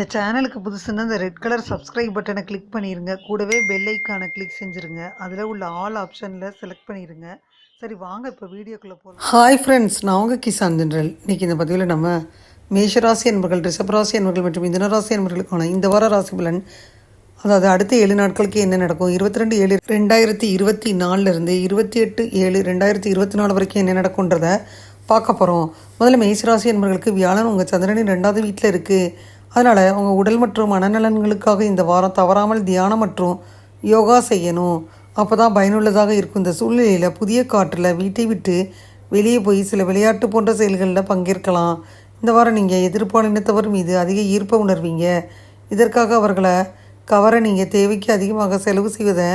இந்த சேனலுக்கு புதுசுன்னா இந்த ரெட் கலர் சப்ஸ்கிரைப் பட்டனை கிளிக் பண்ணிடுங்க கூடவே பெல் ஐக்கானை கிளிக் செஞ்சுருங்க. அதில் உள்ள ஆல் ஆப்ஷனில் செலக்ட் பண்ணிடுங்க சரி வாங்க இப்போ வீடியோக்குள்ளே போகலாம் ஹாய் ஃப்ரெண்ட்ஸ் நான் உங்கள் கிசான் ஜென்ரல். இன்றைக்கி இந்த பதிவில் நம்ம மேஷராசி என்பர்கள் ரிஷபராசி என்பர்கள் மற்றும் மிதுனராசி என்பர்களுக்கான இந்த வார ராசி பலன் அதாவது அடுத்த ஏழு நாட்களுக்கு என்ன நடக்கும்? இருபத்தி ரெண்டு ஏழு ரெண்டாயிரத்தி இருபத்தி நாலுலேருந்து இருபத்தி எட்டு ஏழு ரெண்டாயிரத்தி இருபத்தி நாலு வரைக்கும் என்ன நடக்குன்றத பார்க்க போகிறோம் முதல்ல மேஷராசி அன்பர்களுக்கு வியாழன் உங்கள் சந்திரனின் ரெண்டாவது வீட்டில் இருக்குது அதனால் உங்கள் உடல் மற்றும் மனநலன்களுக்காக இந்த வாரம் தவறாமல் தியானம் மற்றும் யோகா செய்யணும். அப்போ தான் பயனுள்ளதாக இருக்கும். இந்த சூழ்நிலையில் புதிய காற்றில் வீட்டை விட்டு வெளியே போய் சில விளையாட்டு போன்ற செயல்களில் பங்கேற்கலாம். இந்த வாரம் நீங்கள் எதிர்பாலினத்தவர் மீது அதிக ஈர்ப்பை உணர்வீங்க. இதற்காக அவர்களை கவர நீங்கள் தேவைக்கு அதிகமாக செலவு செய்வதை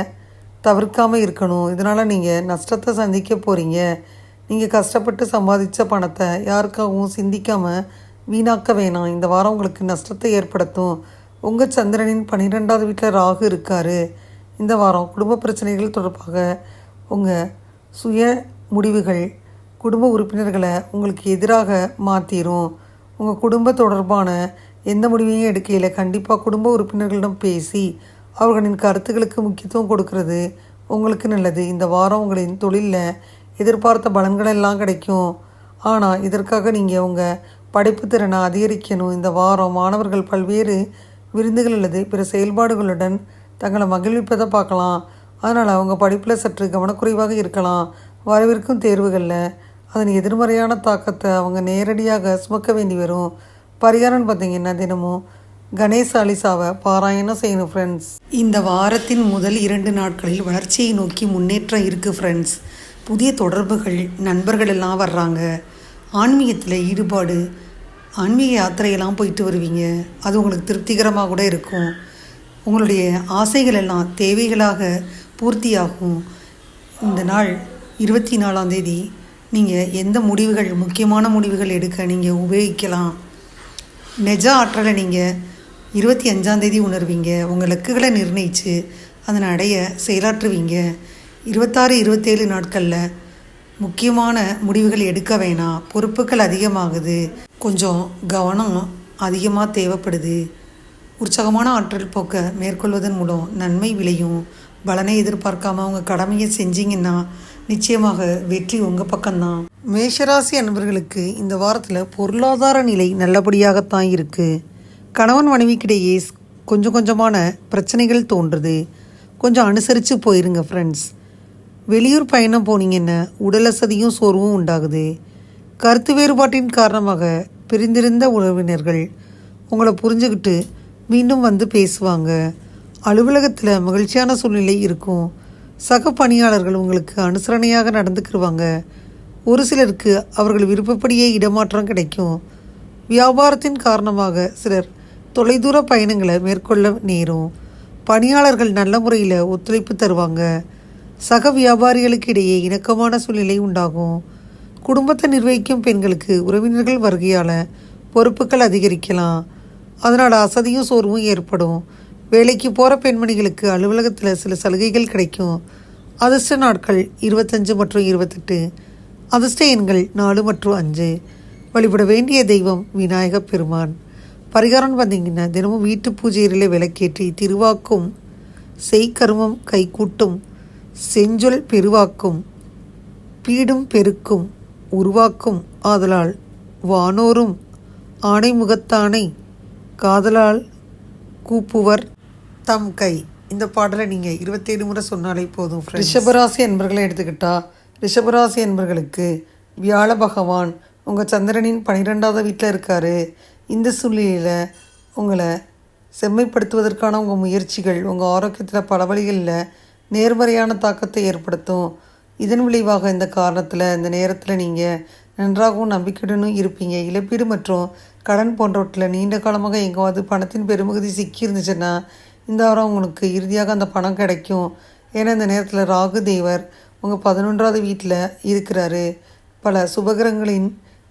தவிர்க்காமல் இருக்கணும். இதனால் நீங்கள் நஷ்டத்தை சந்திக்க போகிறீங்க நீங்கள் கஷ்டப்பட்டு சம்பாதிச்ச பணத்தை யாருக்காகவும் சிந்திக்காமல் வீணாக்க வேணாம். இந்த வாரம் உங்களுக்கு நஷ்டத்தை ஏற்படுத்தும். உங்கள் சந்திரனின் பன்னிரெண்டாவது வீட்டில் ராகு இருக்கார். இந்த வாரம் குடும்ப பிரச்சனைகள் தொடர்பாக உங்கள் சுய முடிவுகள் குடும்ப உறுப்பினர்களை உங்களுக்கு எதிராக மாற்றிடும் உங்கள் குடும்ப தொடர்பான எந்த முடிவையும் எடுக்கையில் கண்டிப்பாக குடும்ப உறுப்பினர்களிடம் பேசி அவர்களின் கருத்துக்களுக்கு முக்கியத்துவம் கொடுக்கறது. உங்களுக்கு நல்லது. இந்த வாரம் உங்களின் தொழிலில் எதிர்பார்த்த பலன்கள் எல்லாம் கிடைக்கும். ஆனால் இதற்காக நீங்கள் உங்கள் படிப்பு திறனை அதிகரிக்கணும். இந்த வாரம் மாணவர்கள் பல்வேறு விருந்துகள் அல்லது பிற செயல்பாடுகளுடன் தங்களை மகிழ்விப்பதை பார்க்கலாம். அதனால் அவங்க படிப்பில் சற்று கவனக்குறைவாக இருக்கலாம். வரவிருக்கும் தேர்வுகளில் அதன் எதிர்மறையான தாக்கத்தை அவங்க நேரடியாக சுமக்க வேண்டி வரும். பரிகாரம்னு பார்த்தீங்கன்னா தினமும் கணேச அலிசாவை பாராயணம் செய்யணும் ஃப்ரெண்ட்ஸ் இந்த வாரத்தின் முதல் இரண்டு நாட்களில் வளர்ச்சியை நோக்கி முன்னேற்றம் இருக்குது ஃப்ரெண்ட்ஸ் புதிய தொடர்புகள் நண்பர்கள் எல்லாம் வர்றாங்க. ஆன்மீகத்தில் ஈடுபாடு ஆன்மீக யாத்திரையெல்லாம் போயிட்டு வருவீங்க. அது உங்களுக்கு திருப்திகரமாக கூட இருக்கும். உங்களுடைய ஆசைகள் எல்லாம் தேவைகளாக பூர்த்தியாகும். இந்த நாள் இருபத்தி நாலாம் தேதி நீங்கள் எந்த முடிவுகள் முக்கியமான முடிவுகள் எடுக்க நீங்கள் உபயோகிக்கலாம். நெஜ ஆற்றலை நீங்கள் இருபத்தி அஞ்சாந்தேதி உணர்வீங்க. உங்கள் இலக்குகளை நிர்ணயித்து அதனை அடைய செயலாற்றுவீங்க. இருபத்தாறு இருபத்தேழு நாட்களில் முக்கியமான முடிவுகள் எடுக்க வேணாம். பொறுப்புகள் அதிகமாகுது. கொஞ்சம் கவனம் அதிகமாக தேவைப்படுது. உற்சாகமான ஆற்றல் போக்க மேற்கொள்வதன் மூலம் நன்மை விளையும். பலனை எதிர்பார்க்காம அவங்க கடமையை செஞ்சீங்கன்னா நிச்சயமாக வெற்றி உங்கள் பக்கம்தான். மேஷராசி அன்பர்களுக்கு இந்த வாரத்தில் பொருளாதார நிலை நல்லபடியாகத்தான் இருக்குது கணவன் மனைவிக்கிடையே கொஞ்சம் கொஞ்சமான பிரச்சனைகள் தோன்றுது. கொஞ்சம் அனுசரித்து போயிருங்க ஃப்ரெண்ட்ஸ் வெளியூர் பயணம் போனீங்கன்னா உடல் அசதியும் சோர்வும் உண்டாகுது. கருத்து வேறுபாட்டின் காரணமாக பிரிந்திருந்த உறவினர்கள் உங்களை புரிஞ்சுக்கிட்டு மீண்டும் வந்து பேசுவாங்க. அலுவலகத்தில் மகிழ்ச்சியான சூழ்நிலை இருக்கும். சக பணியாளர்கள் உங்களுக்கு அனுசரணையாக நடந்துக்கிடுவாங்க ஒரு சிலருக்கு அவர்கள் விருப்பப்படியே இடமாற்றம் கிடைக்கும். வியாபாரத்தின் காரணமாக சிலர் தொலைதூர பயணங்களை மேற்கொள்ள நேரும். பணியாளர்கள் நல்ல முறையில் ஒத்துழைப்பு தருவாங்க. சக வியாபாரிகளுக்கு இடையே இணக்கமான சூழ்நிலை உண்டாகும். குடும்பத்தை நிர்வகிக்கும் பெண்களுக்கு உறவினர்கள் வருகையால் பொறுப்புகள் அதிகரிக்கலாம். அதனால் அசதியும் சோர்வும் ஏற்படும். வேலைக்கு போகிற பெண்மணிகளுக்கு அலுவலகத்தில் சில சலுகைகள் கிடைக்கும். அதிர்ஷ்ட நாட்கள் இருபத்தஞ்சு மற்றும் இருபத்தெட்டு அதிர்ஷ்ட எண்கள் நாலு மற்றும் அஞ்சு. வழிபட வேண்டிய தெய்வம் விநாயக பெருமான். பரிகாரம்னு பார்த்தீங்கன்னா தினமும் வீட்டு பூஜையிலே விளக்கேற்றி திருவாக்கும் செய்கருமம் கைகூட்டும் செஞ்சொல் பெருவாக்கும் பீடும் பெருக்கும் உருவாக்கும் ஆதலால் வானோரும் ஆணை முகத்தானை காதலால் கூப்புவர் தம் கை. இந்த பாடலை நீங்கள் இருபத்தேழு முறை சொன்னாலே போதும் ரிஷபராசி என்பர்களை எடுத்துக்கிட்டா ரிஷபராசி என்பர்களுக்கு வியாழ பகவான் உங்கள் சந்திரனின் பன்னிரெண்டாவது வீட்டில் இருக்கார். இந்த சூழ்நிலையில் உங்களை செம்மைப்படுத்துவதற்கான உங்கள் முயற்சிகள் உங்கள் ஆரோக்கியத்தில் பல வழிகளில் நேர்மறையான தாக்கத்தை ஏற்படுத்தும். இதன் விளைவாக இந்த காரணத்தில் இந்த நேரத்தில் நீங்கள் நன்றாகவும் நம்பிக்கையுடனும் இருப்பீங்க. இழப்பீடு மற்றும் கடன் போன்றவற்றில் நீண்ட காலமாக எங்காவது பணத்தின் பெருமகுதி சிக்கி இருந்துச்சுன்னா இந்த வாரம் உங்களுக்கு இறுதியாக அந்த பணம் கிடைக்கும். ஏன்னா இந்த நேரத்தில் ராகு தேவர் உங்கள் பதினொன்றாவது வீட்டில் இருக்கிறாரு. பல சுபகிரங்களின்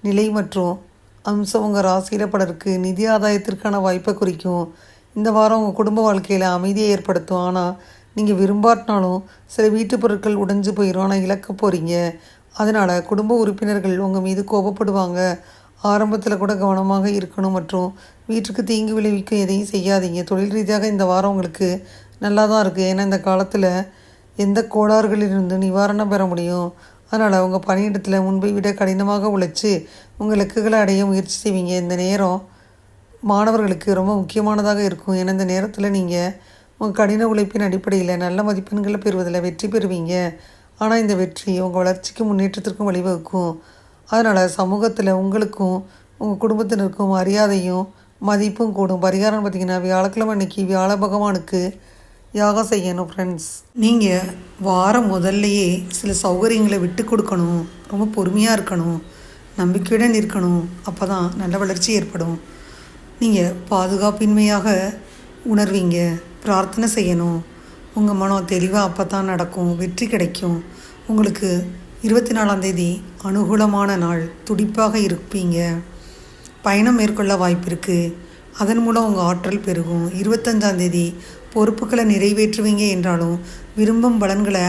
நிலை மற்றும் அம்சம் உங்கள் ராசியில் பலருக்கு நிதி ஆதாயத்திற்கான வாய்ப்பை குறிக்கும். இந்த வாரம் உங்கள் குடும்ப வாழ்க்கையில் அமைதியை ஏற்படுத்தும். ஆனால் நீங்கள் விரும்பாட்டினாலும் சில வீட்டு பொருட்கள் உடைஞ்சு போயிடும் ஆனால் இழக்க போகிறீங்க அதனால் குடும்ப உறுப்பினர்கள் உங்கள் மீது கோபப்படுவாங்க. ஆரம்பத்தில் கூட கவனமாக இருக்கணும் மற்றும் வீட்டுக்கு தீங்கு விளைவிக்கும் எதையும் செய்யாதீங்க. தொழில் ரீதியாக இந்த வாரம் உங்களுக்கு நல்லா தான் இருக்குது ஏன்னா இந்த காலத்தில் எந்த கோளாறுகளிலிருந்து நிவாரணம் பெற முடியும்? அதனால் உங்கள் பணியிடத்தில் முன்பை விட கடினமாக உழைச்சி உங்கள் இலக்குகளை அடைய முயற்சி செய்வீங்க. இந்த நேரம் மாணவர்களுக்கு ரொம்ப முக்கியமானதாக இருக்கும். ஏன்னா இந்த நேரத்தில் நீங்கள் உங்கள் கடின உழைப்பின் அடிப்படையில் நல்ல மதிப்பெண்களை பெறுவதில் வெற்றி பெறுவீங்க. ஆனால் இந்த வெற்றி உங்கள் வளர்ச்சிக்கும் முன்னேற்றத்திற்கும் வழிவகுக்கும். அதனால் சமூகத்தில் உங்களுக்கும் உங்கள் குடும்பத்தினருக்கும் மரியாதையும் மதிப்பும் கூடும். பரிகாரம் பார்த்தீங்கன்னா வியாழக்கிழமை அன்னைக்கு வியாழ பகவானுக்கு யாகம் செய்யணும் ஃப்ரெண்ட்ஸ் நீங்கள் வாரம் முதல்லையே சில சௌகரியங்களை விட்டு கொடுக்கணும். ரொம்ப பொறுமையாக இருக்கணும். நம்பிக்கையுடன் இருக்கணும். அப்போ தான் நல்ல வளர்ச்சி ஏற்படும். நீங்கள் பாதுகாப்பின்மையாக உணர்வீங்க. பிரார்த்தனை செய்யணும். உங்கள் மனம் தெளிவாக அப்போ தான் நடக்கும். வெற்றி கிடைக்கும். உங்களுக்கு இருபத்தி நாலாம் தேதி அனுகூலமான நாள். துடிப்பாக இருப்பீங்க. பயணம் மேற்கொள்ள வாய்ப்பு இருக்குது அதன் மூலம் உங்கள் ஆற்றல் பெருகும். இருபத்தஞ்சாந்தேதி பொறுப்புகளை நிறைவேற்றுவீங்க என்றாலும் விரும்பும் பலன்களை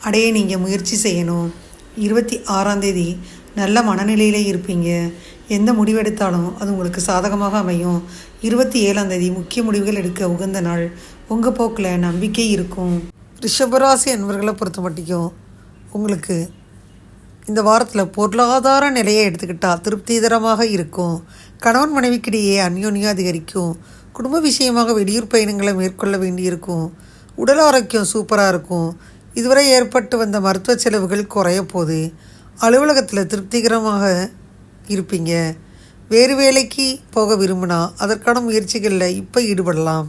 அடைய நீங்கள் முயற்சி செய்யணும். இருபத்தி ஆறாம் தேதி நல்ல மனநிலையிலே இருப்பீங்க. எந்த முடிவெடுத்தாலும் அது உங்களுக்கு சாதகமாக அமையும். இருபத்தி ஏழாம் தேதி முக்கிய முடிவுகள் எடுக்க உகந்த நாள். உங்கள் போக்கில் நம்பிக்கை இருக்கும். ரிஷபராசி அன்பர்களை பொறுத்த மட்டும் உங்களுக்கு இந்த வாரத்தில் பொருளாதார நிலையை எடுத்துக்கிட்டால் திருப்திகரமாக இருக்கும். கணவன் மனைவிக்கிடையே அந்யோன்யம் அதிகரிக்கும். குடும்ப விஷயமாக வெளியூர் பயணங்களை மேற்கொள்ள வேண்டியிருக்கும். உடல் ஆரோக்கியம் சூப்பராக இருக்கும். இதுவரை ஏற்பட்டு வந்த மருத்துவ செலவுகள் குறைய போகுது. அலுவலகத்தில் திருப்திகரமாக இருப்பீங்க. வேறு வேலைக்கு போக விரும்பினா அதற்கான முயற்சிகளில் இப்போ ஈடுபடலாம்.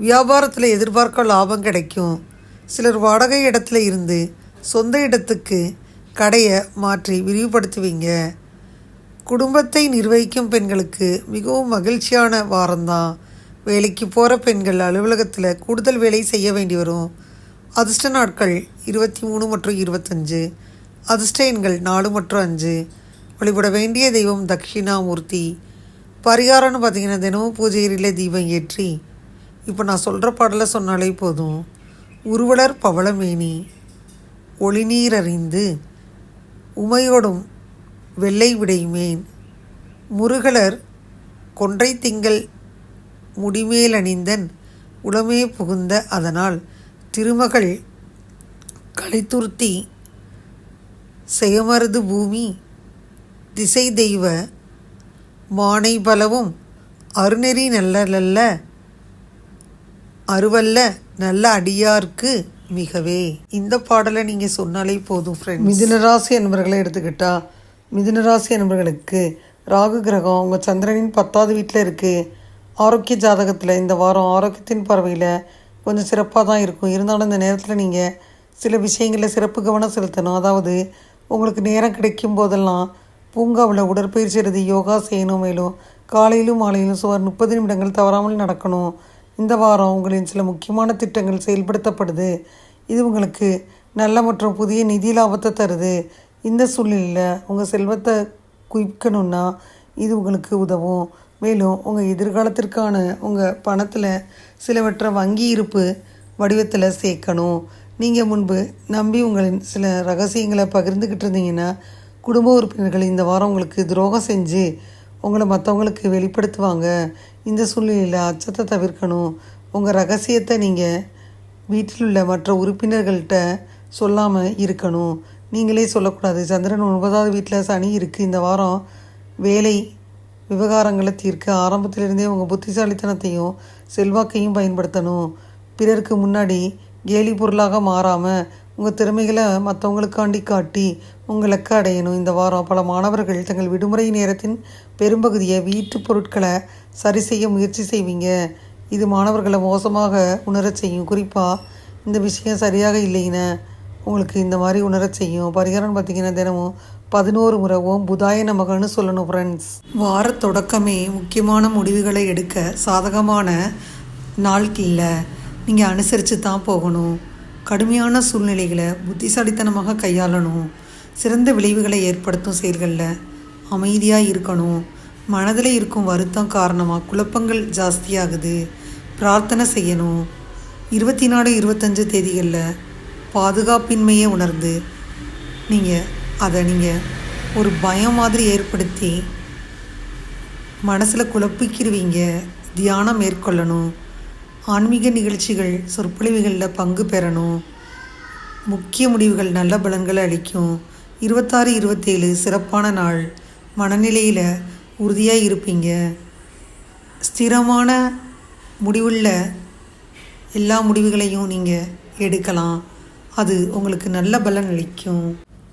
வியாபாரத்தில் எதிர்பார்க்க லாபம் கிடைக்கும். சிலர் வாடகை இடத்துல இருந்து சொந்த இடத்துக்கு கடையை மாற்றி விரிவுபடுத்துவீங்க. குடும்பத்தை நிர்வகிக்கும் பெண்களுக்கு மிகவும் மகிழ்ச்சியான வாரம்தான். வேலைக்கு போகிற பெண்கள் அலுவலகத்தில் கூடுதல் வேலை செய்ய வேண்டி வரும். அதிர்ஷ்ட நாட்கள் இருபத்தி மூணு மற்றும் இருபத்தஞ்சு. அதிர்ஷ்ட எண்கள் நாலு மற்றும் அஞ்சு. வழிபட வேண்டிய தெய்வம் தக்ஷிணாமூர்த்தி பரிகாரம்னு பார்த்தீங்கன்னா தினமும் பூஜையிலே தீபம் ஏற்றி இப்போ நான் சொல்கிற பாடலை சொன்னாலே போதும். உருவலர் பவளமேனி ஒளிநீர் அறிந்து உமையோடும் வெள்ளை விடைமேன். முருகலர் கொன்றை திங்கள் முடிமேல் அணிந்தன் உளமே புகுந்த அதனால் திருமகள் கலித்துர்த்தி செயமருது பூமி திசை தெய்வ மானை பலவும் அருநெறி நல்ல அருவல்ல நல்ல அடியார்க்கு மிகவே. இந்த பாடலை நீங்கள் சொன்னாலே போதும் ஃப்ரெண்ட் மிதுனராசி என்பவர்களை எடுத்துக்கிட்டா மிதுனராசி என்பவர்களுக்கு ராகு கிரகம் உங்கள் சந்திரனின் பத்தாவது வீட்டில் இருக்குது ஆரோக்கிய ஜாதகத்தில் இந்த வாரம் ஆரோக்கியத்தின் பறவையில் கொஞ்சம் சிறப்பாக தான் இருக்கும். இருந்தாலும் இந்த நேரத்தில் நீங்கள் சில விஷயங்களில் சிறப்பு கவனம் செலுத்தணும். அதாவது உங்களுக்கு நேரம் கிடைக்கும் போதெல்லாம் பூங்காவில் உடற்பயிற்சி எழுதி யோகா செய்யணும் மேலும் காலையிலும் மாலையிலும் சுமார் முப்பது நிமிடங்கள் தவறாமல் நடக்கணும். இந்த வாரம் உங்களின் சில முக்கியமான திட்டங்கள் செயல்படுத்தப்படுது. இது உங்களுக்கு நல்ல மற்றும் புதிய நிதி லாபத்தை தருது. இந்த சூழ்நிலையில் உங்கள் செல்வத்தை குவிக்கணும்னா இது உங்களுக்கு உதவும். மேலும் உங்கள் எதிர்காலத்திற்கான உங்கள் பணத்தில் சிலவற்றை வங்கி இருப்பு வடிவத்தில் சேர்க்கணும். நீங்கள் முன்பு நம்பி உங்களின் சில ரகசியங்களை பகிர்ந்துக்கிட்டு இருந்தீங்கன்னா குடும்ப உறுப்பினர்கள் இந்த வாரம் உங்களுக்கு துரோகம் செஞ்சு உங்களை மற்றவங்களுக்கு வெளிப்படுத்துவாங்க. இந்த சூழ்நிலையில் அச்சத்தை தவிர்க்கணும். உங்கள் ரகசியத்தை நீங்கள் வீட்டில் உள்ள மற்ற உறுப்பினர்கள்ட்ட சொல்லாமல் இருக்கணும். நீங்களே சொல்லக்கூடாது. சந்திரன் ஒன்பதாவது வீட்டில் சனி இருக்குது இந்த வாரம் வேலை விவகாரங்களை தீர்க்க ஆரம்பத்திலிருந்தே உங்கள் புத்திசாலித்தனத்தையும் செல்வாக்கையும் பயன்படுத்தணும். பிறருக்கு முன்னாடி கேலி பொருளாக மாறாமல் உங்கள் திறமைகளை மற்றவங்களுக்காண்டி காட்டி உங்களுக்கு அடையணும் இந்த வாரம் பல மாணவர்கள் தங்கள் விடுமுறை நேரத்தின் பெரும்பகுதியை வீட்டு பொருட்களை சரி செய்ய முயற்சி செய்வீங்க. இது மாணவர்களை மோசமாக உணரச் செய்யும். குறிப்பாக இந்த விஷயம் சரியாக இல்லைன்னு உங்களுக்கு இந்த மாதிரி உணரச் செய்யும். பரிகாரம் பார்த்தீங்கன்னா தினமும் பதினோரு முறை ஓம் புதாய நமகன்னு சொல்லணும் ஃப்ரெண்ட்ஸ் வார தொடக்கமே முக்கியமான முடிவுகளை எடுக்க சாதகமான நாள் இல்லை நீங்கள் அனுசரித்து தான் போகணும். கடுமையான சூழ்நிலைகளை புத்திசாலித்தனமாக கையாளணும். சிறந்த விளைவுகளை ஏற்படுத்தும் செயல்களில் அமைதியாக இருக்கணும். மனதில் இருக்கும் வருத்தம் காரணமாக குழப்பங்கள் ஜாஸ்தியாகுது. பிரார்த்தனை செய்யணும். இருபத்தி நாலு இருபத்தஞ்சு தேதிகளில் பாதுகாப்பின்மையை உணர்ந்து நீங்கள் அதை நீங்கள் ஒரு பயம் மாதிரி ஏற்படுத்தி மனசில் குழப்பிக்கிருவீங்க. தியானம் மேற்கொள்ளணும். ஆன்மீக நிகழ்ச்சிகள் சொற்பொழிவுகளில் பங்கு பெறணும். முக்கிய முடிவுகள் நல்ல பலன்களை அளிக்கும். இருபத்தாறு இருபத்தேழு சிறப்பான நாள். மனநிலையில் உறுதியாக இருப்பீங்க. ஸ்திரமான முடிவுள்ள எல்லா முடிவுகளையும் நீங்கள் எடுக்கலாம். அது உங்களுக்கு நல்ல பலன் அளிக்கும்.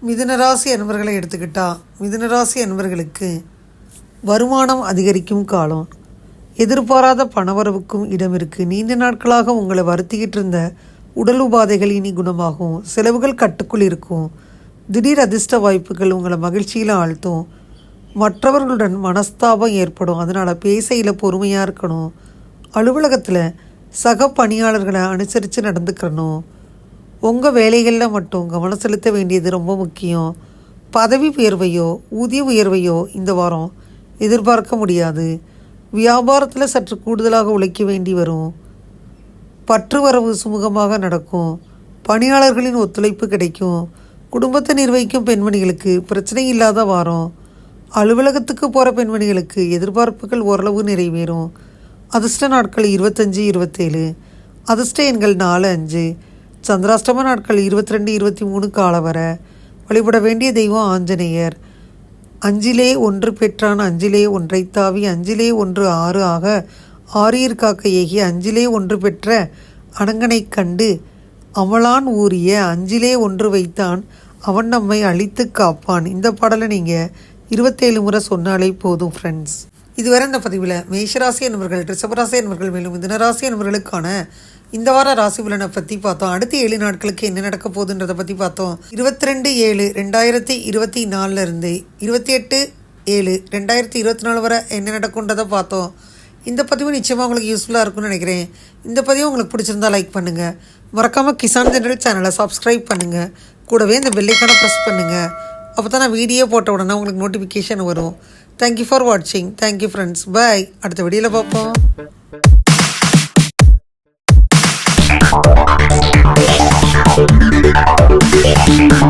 மிதுனராசி அன்பர்களை எடுத்துக்கிட்டால் மிதுனராசி அன்பர்களுக்கு வருமானம் அதிகரிக்கும் காலம். எதிர்பாராத பணவரவுக்கும் இடம் இருக்குது நீண்ட நாட்களாக உங்களை வருத்திக்கிட்டு இருந்த உடல் உபாதைகள் இனி குணமாகும். செலவுகள் கட்டுக்குள் இருக்கும். திடீர் அதிர்ஷ்ட வாய்ப்புகள் உங்களை மகிழ்ச்சியில் ஆழ்த்தும். மற்றவர்களுடன் மனஸ்தாபம் ஏற்படும். அதனால் பேசையில் பொறுமையாக இருக்கணும். அலுவலகத்தில் சக பணியாளர்களை அனுசரித்து நடந்துக்கிறணும். உங்கள் வேலைகளில் மட்டும் கவனம் செலுத்த வேண்டியது ரொம்ப முக்கியம். பதவி உயர்வையோ ஊதிய உயர்வையோ இந்த வாரம் எதிர்பார்க்க முடியாது. வியாபாரத்தில் சற்று கூடுதலாக உழைக்க வேண்டி வரும். பற்று வரவு சுமூகமாக நடக்கும். பணியாளர்களின் ஒத்துழைப்பு கிடைக்கும். குடும்பத்தை நிர்வகிக்கும் பெண்மணிகளுக்கு பிரச்சனை இல்லாத வாரம். அலுவலகத்துக்கு போகிற பெண்மணிகளுக்கு எதிர்பார்ப்புகள் ஓரளவு நிறைவேறும். அதிர்ஷ்ட நாட்கள் இருபத்தஞ்சி இருபத்தேழு. அதிர்ஷ்ட எண்கள் நாலு அஞ்சு. சந்திராஷ்டம நாட்கள் இருபத்தி ரெண்டு இருபத்தி மூணு கால வர. வழிபட வேண்டிய தெய்வம் ஆஞ்சநேயர். அஞ்சிலே ஒன்று பெற்றான் அஞ்சிலே ஒன்றை தாவி அஞ்சிலே ஒன்று ஆறு ஆக ஆரியர் காக்க ஏகி அஞ்சிலே ஒன்று பெற்ற அணங்கனைக் கண்டு அவளான் ஊறிய அஞ்சிலே ஒன்று வைத்தான் அவன் நம்மை அழித்து காப்பான். இந்த பாடலை நீங்கள் இருபத்தேழு முறை சொன்னாலே போதும் ஃப்ரெண்ட்ஸ் இதுவரை இந்த பதிவில் மேஷராசி என்பவர்கள் ரிஷபராசி என்பவர்கள் மேலும் மிதனராசி என்பவர்களுக்கான இந்த வார ராசி பலனை பற்றி பார்த்தோம். அடுத்த ஏழு நாட்களுக்கு என்ன நடக்க போகுதுன்றதை பற்றி பார்த்தோம். இருபத்தி ரெண்டு ஏழு ரெண்டாயிரத்தி இருபத்தி நாலுலேருந்து இருபத்தி எட்டு ஏழு ரெண்டாயிரத்தி இருபத்தி நாலு வரை என்ன நடக்குன்றதை பார்த்தோம். இந்த பதிவு நிச்சயமாக உங்களுக்கு யூஸ்ஃபுல்லாக இருக்கும்னு நினைக்கிறேன். இந்த பதிவு உங்களுக்கு பிடிச்சிருந்தா லைக் பண்ணுங்கள் மறக்காமல் கிசான் ஜெனரல் சேனலை சப்ஸ்கிரைப் பண்ணுங்கள் கூடவே இந்த பெல்லைக்கான ப்ரெஸ் பண்ணுங்கள் அப்போ தான் நான் வீடியோ போட்ட உடனே உங்களுக்கு நோட்டிஃபிகேஷன் வரும். தேங்க்யூ ஃபார் வாட்சிங் தேங்க்யூ ஃப்ரெண்ட்ஸ் பாய் அடுத்த வீடியோவில் பார்ப்போம். すみません。